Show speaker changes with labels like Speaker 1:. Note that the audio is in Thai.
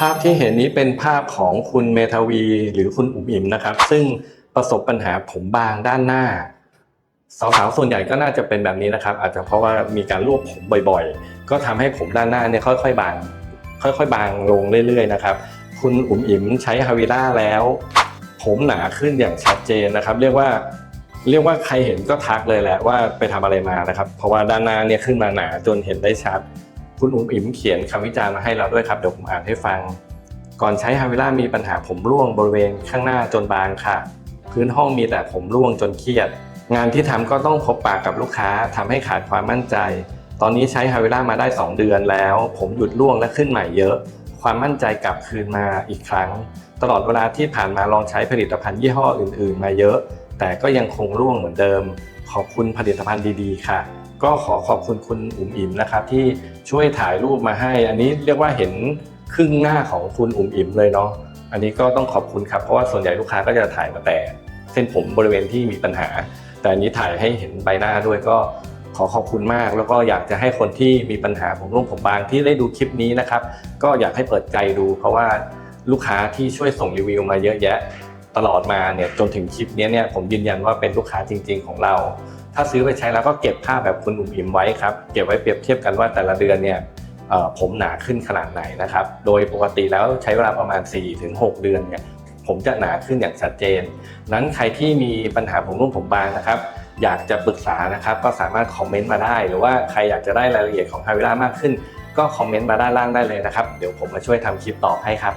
Speaker 1: ภาพที่เห็นนี้เป็นภาพของคุณเมทาวีหรือคุณอุ๋มอิ๋มนะครับ ซึ่งประสบปัญหาผมบางด้านหน้าสาวๆส่วนใหญ่ก็น่าจะเป็นแบบนี้นะครับ อาจจะเพราะว่ามีการรวบผมบ่อยๆ ก็ทำให้ผมด้านหน้าเนี่ยค่อยๆบาง ค่อยๆ บางลงเรื่อยๆนะครับ คุณอุ๋มอิ๋มใช้ฮาวิล่าแล้ว ผมหนาขึ้นอย่างชัดเจนนะครับ เรียกว่าเรียกว่าใครเห็นก็ทักเลยแหละว่าไปทำอะไรมานะครับ เพราะว่าด้านหน้าเนี่ยขึ้นมาหนาจนเห็นได้ชัด คุณอุ๋มอิ๋มเขียนคำวิจารณ์มาให้เราด้วยครับ เดี๋ยวผมอ่านให้ฟัง ก่อนใช้ฮาวิล่ามีปัญหาผมร่วงบริเวณข้างหน้าจนบางค่ะ พื้นห้องมีแต่ผมร่วงจนเครียด งานที่ทำก็ต้องพบปากกับลูกค้าทำให้ขาดความมั่นใจ ตอนนี้ใช้ฮาวิล่ามาได้ 2 เดือนแล้ว ผมหยุดร่วงและขึ้นใหม่เยอะ ความมั่นใจกลับคืนมาอีกครั้ง ตลอดเวลาที่ผ่านมาลองใช้ผลิตภัณฑ์ยี่ห้ออื่น ๆ มาเยอะ แต่ก็ยังคงร่วงเหมือนเดิม ขอบคุณผลิตภัณฑ์ดี ๆ ค่ะ ก็ขอขอบคุณคุณอุ๋มอิ๋มนะครับที่ช่วยถ่ายรูปมาให้ อันนี้เรียกว่าเห็นครึ่งหน้าของคุณอุ๋มอิ๋มเลยเนาะอันนี้ก็ต้องขอบคุณครับเพราะว่าส่วนใหญ่ลูกค้าก็จะถ่ายมาแต่ เส้นผมบริเวณที่มีปัญหา แต่อันนี้ถ่ายให้เห็นใบหน้าด้วยก็ขอขอบคุณมาก แล้วก็อยากจะให้คนที่มีปัญหาผมร่วงผมบางที่ได้ดูคลิปนี้นะครับก็อยากให้เปิดใจดู เพราะว่าลูกค้าที่ช่วยส่งรีวิวมาเยอะแยะ ตลอดมาเนี่ยจนถึงคลิปนี้เนี่ยผมยืนยันว่าเป็นลูกค้าจริง ๆ ของเรา ถ้าซื้อไปใช้แล้วก็เก็บภาแบบคุณอุ๋มอิ๋มไว้ครับ เก็บไว้เปรียบเทียบกันว่าแต่ละเดือนเนี่ยผมหนาขึ้นขนาดไหนนะครับ โดยปกติแล้วใช้เวลาประมาณ 4-6 เดือนเนี่ยผมจะหนาขึ้นอย่างชัดเจน นั้นใครที่มีปัญหาผมร่วงผมบางนะครับ อยากจะปรึกษานะครับ ก็สามารถคอมเมนต์มาได้ หรือว่าใครอยากจะได้รายละเอียดของฮาวิล่ามากขึ้น ก็คอมเมนต์มาด้านล่างได้เลยนะครับ เดี๋ยวผมมาช่วยทำคลิปตอบให้ครับ